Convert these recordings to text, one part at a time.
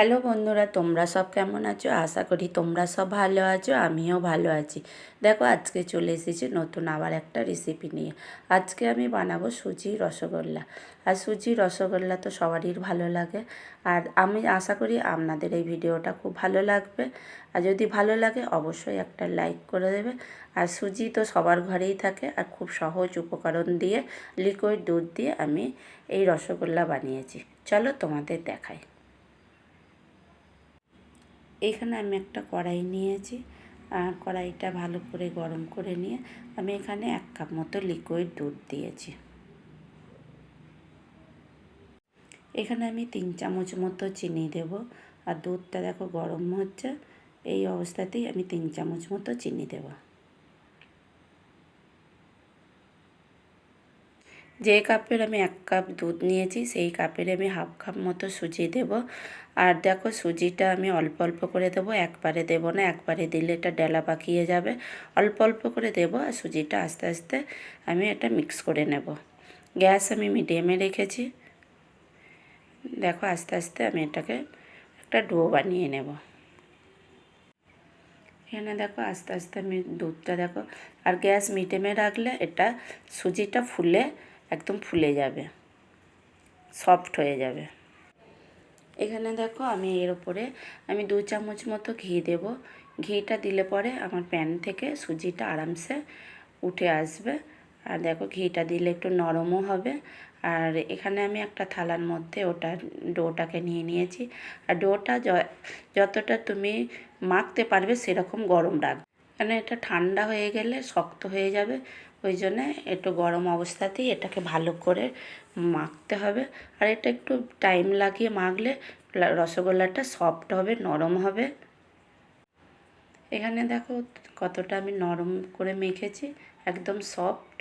Hello বন্ধুরা, তোমরা সব কেমন আছো? আশা করি তোমরা সব ভালো আছো, আমিও ভালো আছি। দেখো, আজকে চলে এসেছি নতুন আবার একটা রেসিপি নিয়ে। আজকে আমি বানাবো সুজি রসগোল্লা। আর সুজি রসগোল্লা তো সবারই ভালো লাগে। আর আমি আশা করি আপনাদের এই ভিডিওটা খুব ভালো লাগবে। আর যদি ভালো লাগে, অবশ্যই একটা লাইক করে দেবে। আর সুজি তো সবার ঘরেই থাকে। আর খুব সহজ উপকরণ দিয়ে লিকুইড দুধ দিয়ে আমি এই রসগোল্লা বানিয়েছি। চলো তোমাদের দেখাই। এখানে আমি একটা কড়াই নিয়েছি। আর কড়াইটা ভালো করে গরম করে নিয়ে আমি এখানে এক কাপ মতো লিকুইড দুধ দিয়েছি। এখানে আমি তিন চামচ মতো চিনি দেব। আর দুধটা দেখো গরম হচ্ছে। এই অবস্থাতেই আমি তিন চামচ মতো চিনি দেবো। যে কাপের আমি এক কাপ দুধ নিয়েছি, সেই কাপের আমি হাফ কাপ মতো সুজি দেব। আর দেখো, সুজিটা আমি অল্প অল্প করে দেবো, একবারে দেব না, একবারে দিলে এটা ডেলা পাকিয়ে যাবে। অল্প অল্প করে দেব আর সুজিটা আস্তে আস্তে আমি এটা মিক্স করে নেব। গ্যাস আমি মিডিয়ামে রেখেছি। দেখো, আস্তে আস্তে আমি এটাকে একটা ডো বানিয়ে নেব। এখানে দেখো, আস্তে আস্তে আমি দুধটা দেখো। আর গ্যাস মিডিয়ামে রাখলে এটা সুজিটা ফুলে একদম ফুলে যাবে সফট হয়ে যাবে। এখানে দেখো আমি এর উপরে আমি দু চামচ মতো ঘি দেব। ঘিটা দিলে পরে আমার প্যান থেকে সুজিটা আরামসে উঠে আসবে। আর দেখো ঘিটা দিলে একটু নরমও হবে। আর এখানে আমি একটা থালার মধ্যে ওটা ডোটাকে নিয়ে নিয়েছি। আর ডোটা যতটা তুমি মাখতে পারবে সেরকম গরম রাখবে। কেন এটা ঠান্ডা হয়ে গেলে শক্ত হয়ে যাবে। ওই জন্যে একটু গরম অবস্থাতেই এটাকে ভালো করে মাখতে হবে। আর এটা একটু টাইম লাগিয়ে মাখলে রসগোল্লাটা সফট হবে, নরম হবে। এখানে দেখো কতটা আমি নরম করে মেখেছি, একদম সফট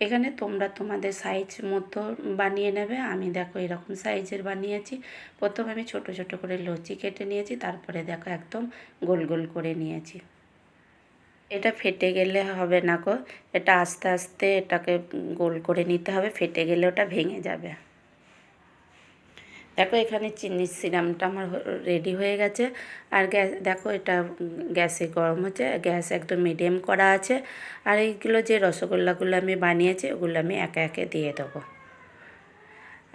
এখানে তোমরা তোমাদের সাইজ মতো বানিয়ে নেবে, আমি দেখো এরকম সাইজের বানিয়েছি। প্রথম আমি ছোট ছোট করে লচি কেটে নিয়েছি, তারপরে দেখো একদম গোল গোল করে নিয়েছি। এটা ফেটে গেলে হবে না কো এটা আস্তে আস্তে এটাকে গোল করে নিতে হবে, ফেটে গেলে ওটা ভেঙে যাবে। দেখো এখানে চিনির সিরামটা আমার রেডি হয়ে গেছে। আর গ্যাস দেখো এটা গ্যাসে গরম হচ্ছে, গ্যাস একদম মিডিয়াম করা আছে। আর এইগুলো যে রসগোল্লাগুলো আমি বানিয়েছি, ওগুলো আমি একে একে দিয়ে দেবো।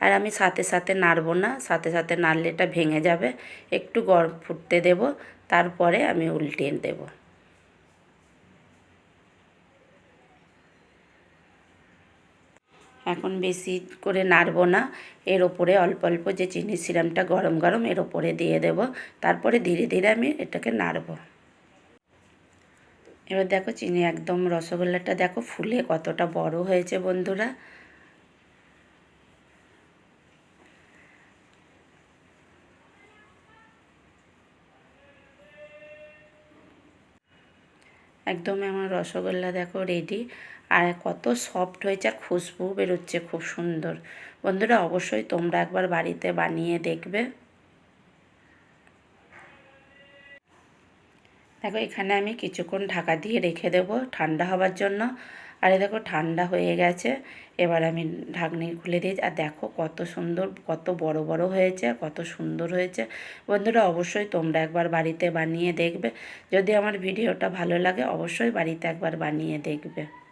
আর আমি সাথে সাথে নাড়বো না, সাথে সাথে নাড়লে এটা ভেঙে যাবে। একটু গরম ফুটতে দেব, তারপরে আমি উল্টিয়ে দেবো। এখন বেশি করে নাড়বো না। এর ওপরে অল্প অল্প যে চিনি সিরামটা গরম গরম এর ওপরে দিয়ে দেব। তারপরে ধীরে ধীরে আমি এটাকে নাড়ব। এবার দেখো চিনি একদম রসগোল্লাটা দেখো ফুলে কতটা বড় হয়েছে বন্ধুরা। একদম আমার রসগোল্লা দেখো রেডি আর কত সফট হয়েছে, আর খুশবু বেরোচ্ছে খুব সুন্দর। বন্ধুরা, অবশ্যই তোমরা একবার বাড়িতে বানিয়ে দেখবে। দেখো, এখানে আমি কিছুক্ষণ ঢাকা দিয়ে রেখে দেব ঠান্ডা হবার জন্য। আর দেখো, ঠান্ডা হয়ে গেছে। এবার আমি ঢাকনি খুলে দিয়েছি। আর দেখো, কত সুন্দর, কত বড় বড় হয়েছে, কত সুন্দর হয়েছে। বন্ধুরা, অবশ্যই তোমরা একবার বাড়িতে বানিয়ে দেখবে। যদি আমার ভিডিওটা ভালো লাগে, অবশ্যই বাড়িতে একবার বানিয়ে দেখবে।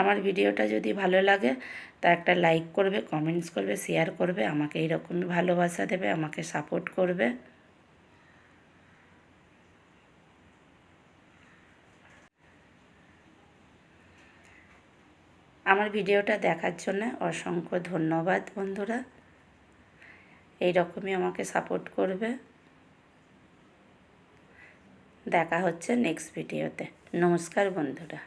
আমার ভিডিওটা যদি ভালো লাগে, তা একটা লাইক করবে কমেন্টস করবে শেয়ার করবে, আমাকে এইরকমই ভালোবাসা দেবে, আমাকে সাপোর্ট করবে। আমার ভিডিওটা দেখার জন্য অসংখ্য ধন্যবাদ বন্ধুরা। এই রকমই আমাকে সাপোর্ট করবে। দেখা হচ্ছে নেক্সট ভিডিওতে নমস্কার বন্ধুরা।